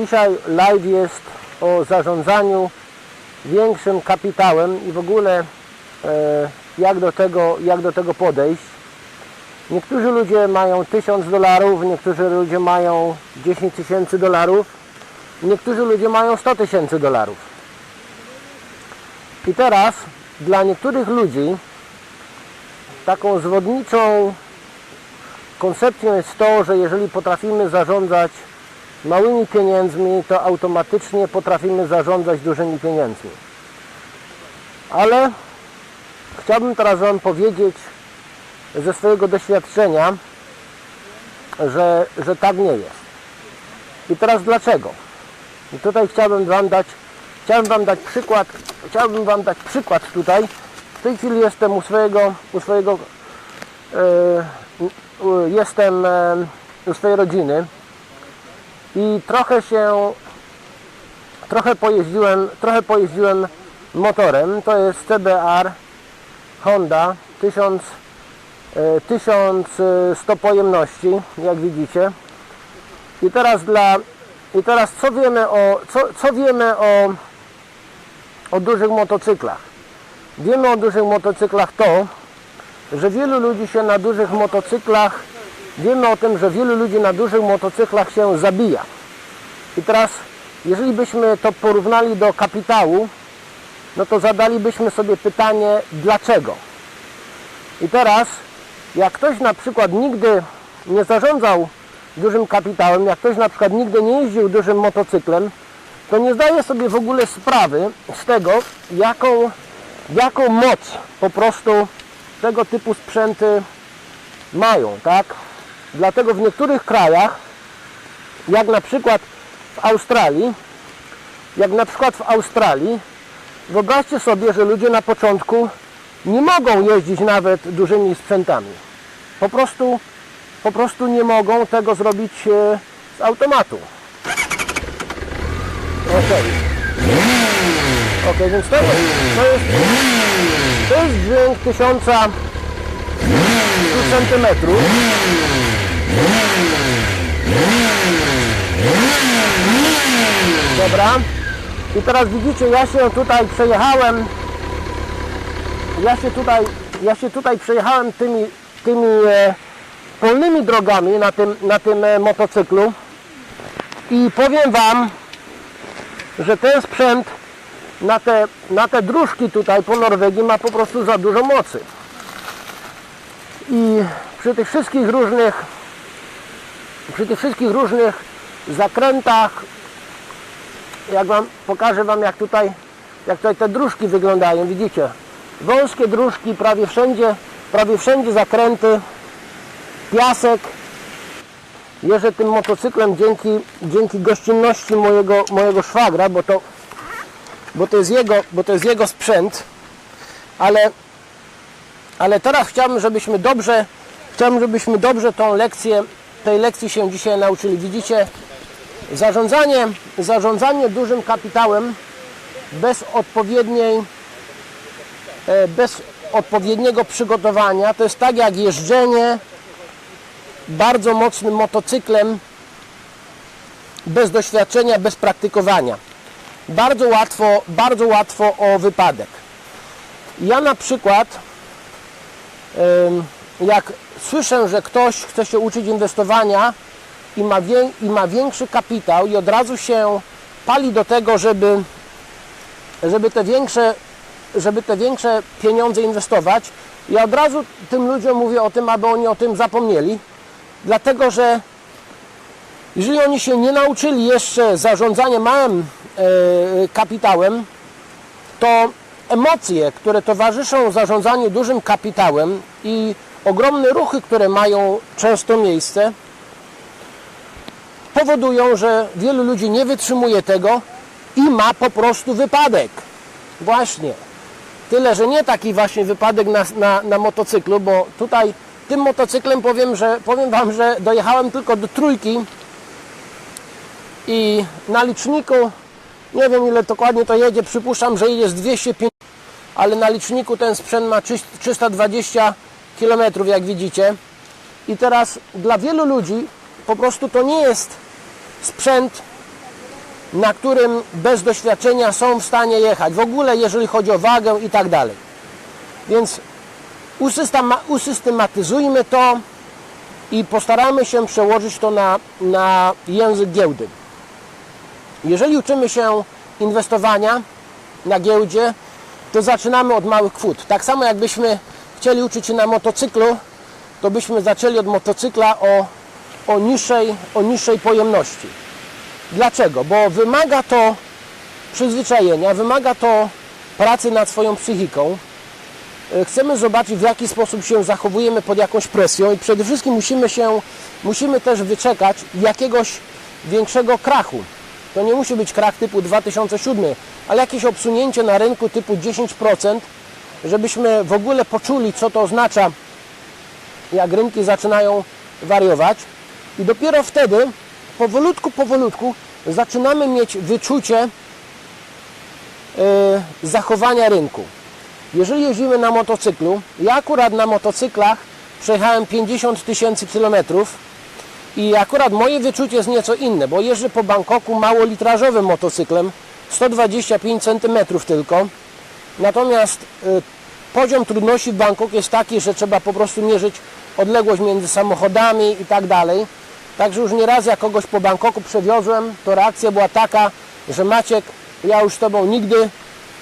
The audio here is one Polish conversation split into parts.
dzisiaj live jest o zarządzaniu większym kapitałem i w ogóle e, jak, do tego, jak do tego podejść. Niektórzy ludzie mają 1000 dolarów, niektórzy ludzie mają 10 tysięcy dolarów, niektórzy ludzie mają 100 tysięcy dolarów. I teraz dla niektórych ludzi taką zwodniczą koncepcją jest to, że jeżeli potrafimy zarządzać małymi pieniędzmi, to automatycznie potrafimy zarządzać dużymi pieniędzmi. Ale chciałbym teraz Wam powiedzieć ze swojego doświadczenia, że, że tak nie jest. I teraz dlaczego? I tutaj chciałbym Wam dać, chciałbym Wam dać przykład, chciałbym Wam dać przykład tutaj. W tej chwili jestem u swojego, u swojego e, u- jestem e, u swojej rodziny i trochę się trochę pojeździłem, trochę pojeździłem motorem. To jest CBR Honda 1000, e, 1100 pojemności, jak widzicie. I teraz dla i teraz co wiemy o co, co wiemy o, o dużych motocyklach? Wiemy o dużych motocyklach to, że wielu ludzi się na dużych motocyklach, wiemy o tym, że wielu ludzi na dużych motocyklach się zabija. I teraz, jeżeli byśmy to porównali do kapitału, no to zadalibyśmy sobie pytanie, dlaczego? I teraz, jak ktoś na przykład nigdy nie zarządzał dużym kapitałem, jak ktoś na przykład nigdy nie jeździł dużym motocyklem, to nie zdaje sobie w ogóle sprawy z tego, jaką, jaką moc po prostu tego typu sprzęty mają, tak? Dlatego w niektórych krajach, jak na przykład w Australii, jak na przykład w Australii, wyobraźcie sobie, że ludzie na początku nie mogą jeździć nawet dużymi sprzętami. Po prostu, po prostu nie mogą tego zrobić e, z automatu. Okej. Okej, więc to jest, to jest, to jest dźwięk tysiąca centymetrów. Dobra. I teraz widzicie, ja się tutaj przejechałem. Ja się tutaj, ja się tutaj przejechałem tymi, tymi e, polnymi drogami na tym, na tym e, motocyklu. I powiem Wam, że ten sprzęt na te, na te dróżki tutaj po Norwegii ma po prostu za dużo mocy. I przy tych wszystkich różnych przy tych wszystkich różnych zakrętach jak wam pokażę wam jak tutaj jak tutaj te dróżki wyglądają widzicie? Wąskie dróżki prawie wszędzie prawie wszędzie zakręty piasek. Jeżdżę tym motocyklem dzięki, dzięki gościnności mojego, mojego szwagra bo to, bo, to jest jego, bo to jest jego sprzęt. Ale ale teraz chciałbym, żebyśmy dobrze, chciałbym, żebyśmy dobrze tą lekcję, tej lekcji się dzisiaj nauczyli. Widzicie, zarządzanie, zarządzanie dużym kapitałem bez odpowiedniej, e, bez odpowiedniego przygotowania to jest tak jak jeżdżenie bardzo mocnym motocyklem bez doświadczenia, bez praktykowania. Bardzo łatwo, bardzo łatwo o wypadek. Ja na przykład Ym, jak słyszę, że ktoś chce się uczyć inwestowania i ma, wie, i ma większy kapitał i od razu się pali do tego, żeby, żeby, te większe, żeby te większe pieniądze inwestować, ja od razu tym ludziom mówię o tym, aby oni o tym zapomnieli, dlatego że jeżeli oni się nie nauczyli jeszcze zarządzania małym e, kapitałem, to emocje, które towarzyszą zarządzaniu dużym kapitałem i ogromne ruchy, które mają często miejsce, powodują, że wielu ludzi nie wytrzymuje tego i ma po prostu wypadek. Właśnie. Tyle, że nie taki właśnie wypadek na, na, na motocyklu, bo tutaj tym motocyklem powiem, że powiem Wam, że dojechałem tylko do trójki i na liczniku nie wiem ile dokładnie to jedzie, przypuszczam, że jedzie z 250 ale na liczniku ten sprzęt ma 320 km, jak widzicie. I teraz dla wielu ludzi po prostu to nie jest sprzęt na którym bez doświadczenia są w stanie jechać. W ogóle jeżeli chodzi o wagę i tak dalej. Więc usystema- usystematyzujmy to i postaramy się przełożyć to na, na język giełdy. Jeżeli uczymy się inwestowania na giełdzie, to zaczynamy od małych kwot. Tak samo jakbyśmy chcieli uczyć się na motocyklu, to byśmy zaczęli od motocykla o, o, niższej, o niższej pojemności. Dlaczego? Bo wymaga to przyzwyczajenia, wymaga to pracy nad swoją psychiką. E, Chcemy zobaczyć, w jaki sposób się zachowujemy pod jakąś presją i przede wszystkim musimy się, musimy też wyczekać jakiegoś większego krachu. To nie musi być krach typu 2007, ale jakieś obsunięcie na rynku typu 10%, żebyśmy w ogóle poczuli, co to oznacza, jak rynki zaczynają wariować. I dopiero wtedy, powolutku, powolutku, zaczynamy mieć wyczucie e, zachowania rynku. Jeżeli jeździmy na motocyklu, ja akurat na motocyklach przejechałem 50 tysięcy kilometrów i akurat moje wyczucie jest nieco inne, bo jeżdżę po Bangkoku małolitrażowym motocyklem, 125 cm tylko. Natomiast y, poziom trudności w Bangkoku jest taki, że trzeba po prostu mierzyć odległość między samochodami i tak dalej. Także już nieraz jak kogoś po Bangkoku przewiozłem, to reakcja była taka, że Maciek, ja już z Tobą nigdy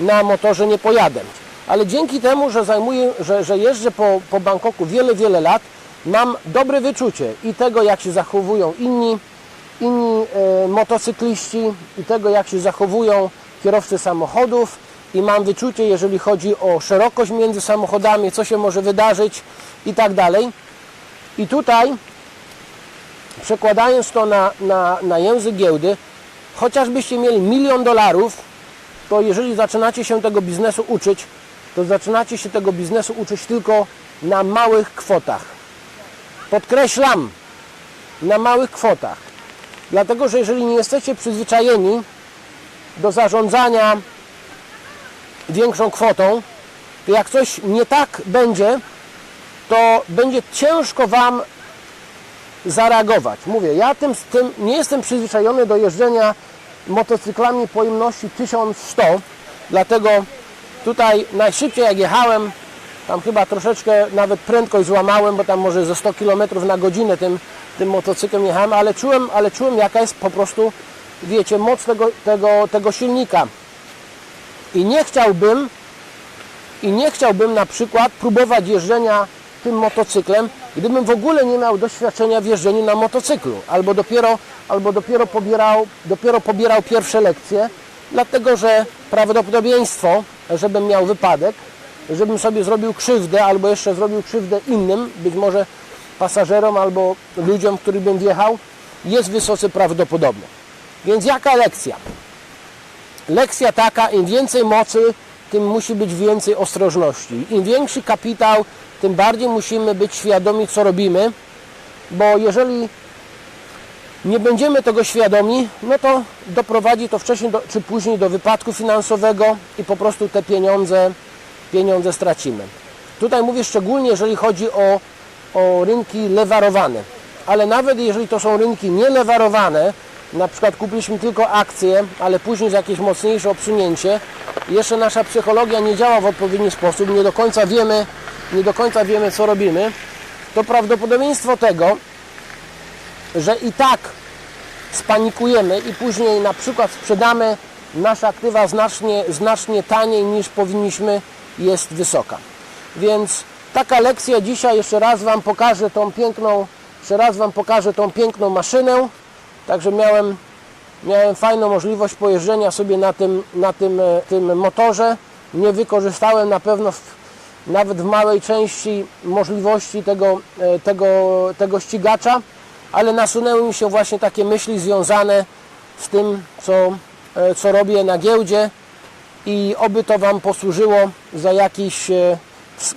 na motorze nie pojadę. Ale dzięki temu, że zajmuję, że, że jeżdżę po, po Bangkoku wiele, wiele lat, mam dobre wyczucie i tego, jak się zachowują inni, inni e, motocykliści, i tego, jak się zachowują kierowcy samochodów, i mam wyczucie, jeżeli chodzi o szerokość między samochodami, co się może wydarzyć i tak dalej. I tutaj, przekładając to na, na, na język giełdy, chociażbyście mieli milion dolarów, to jeżeli zaczynacie się tego biznesu uczyć, to zaczynacie się tego biznesu uczyć tylko na małych kwotach. Podkreślam, na małych kwotach. Dlatego, że jeżeli nie jesteście przyzwyczajeni do zarządzania większą kwotą, to jak coś nie tak będzie, to będzie ciężko Wam zareagować. Mówię, ja tym, tym nie jestem przyzwyczajony do jeżdżenia motocyklami pojemności 1100, dlatego tutaj najszybciej jak jechałem, tam chyba troszeczkę nawet prędkość złamałem, bo tam może ze 100 km na godzinę tym, tym motocyklem jechałem, ale czułem, ale czułem jaka jest po prostu, wiecie, moc tego, tego, tego silnika. I nie chciałbym, i nie chciałbym na przykład próbować jeżdżenia tym motocyklem, gdybym w ogóle nie miał doświadczenia w jeżdżeniu na motocyklu, albo dopiero, albo dopiero, pobierał, dopiero pobierał pierwsze lekcje, dlatego że prawdopodobieństwo, żebym miał wypadek, żebym sobie zrobił krzywdę, albo jeszcze zrobił krzywdę innym, być może pasażerom albo ludziom, których bym wjechał, jest wysoce prawdopodobne. Więc jaka lekcja? Lekcja taka, im więcej mocy, tym musi być więcej ostrożności. Im większy kapitał, tym bardziej musimy być świadomi, co robimy, bo jeżeli nie będziemy tego świadomi, no to doprowadzi to wcześniej do, czy później do wypadku finansowego i po prostu te pieniądze, pieniądze stracimy. Tutaj mówię szczególnie, jeżeli chodzi o, o rynki lewarowane, ale nawet jeżeli to są rynki nielewarowane, na przykład kupiliśmy tylko akcje, ale później jest jakieś mocniejsze obsunięcie, jeszcze nasza psychologia nie działa w odpowiedni sposób, nie do końca wiemy, nie do końca wiemy co robimy, to prawdopodobieństwo tego, że i tak spanikujemy i później na przykład sprzedamy nasze aktywa znacznie, znacznie taniej niż powinniśmy jest wysoka. Więc taka lekcja dzisiaj jeszcze raz Wam pokażę tą piękną, jeszcze raz Wam pokażę tą piękną maszynę. Także miałem, miałem fajną możliwość pojeżdżenia sobie na tym, na tym, e, tym motorze. Nie wykorzystałem na pewno w, nawet w małej części możliwości tego, e, tego, tego ścigacza, ale nasunęły mi się właśnie takie myśli związane z tym, co, e, co robię na giełdzie i oby to Wam posłużyło za, jakiś,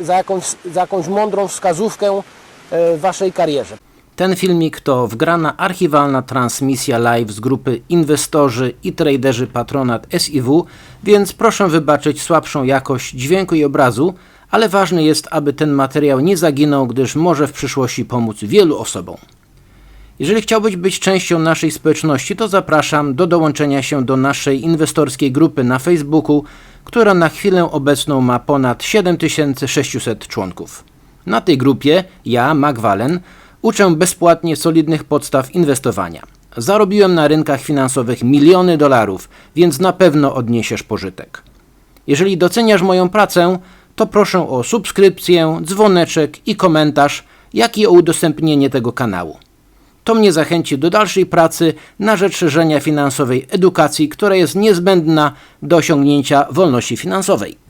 za, jakąś, za jakąś mądrą wskazówkę Waszej karierze. Ten filmik to wgrana archiwalna transmisja live z grupy Inwestorzy i Traderzy Patronat SIW, więc proszę wybaczyć słabszą jakość dźwięku i obrazu, ale ważne jest, aby ten materiał nie zaginął, gdyż może w przyszłości pomóc wielu osobom. Jeżeli chciałbyś być częścią naszej społeczności, to zapraszam do dołączenia się do naszej inwestorskiej grupy na Facebooku, która na chwilę obecną ma ponad 7600 członków. Na tej grupie ja, Magwalen, uczę bezpłatnie solidnych podstaw inwestowania. Zarobiłem na rynkach finansowych miliony dolarów, więc na pewno odniesiesz pożytek. Jeżeli doceniasz moją pracę, to proszę o subskrypcję, dzwoneczek i komentarz, jak i o udostępnienie tego kanału. To mnie zachęci do dalszej pracy na rzecz szerzenia finansowej edukacji, która jest niezbędna do osiągnięcia wolności finansowej.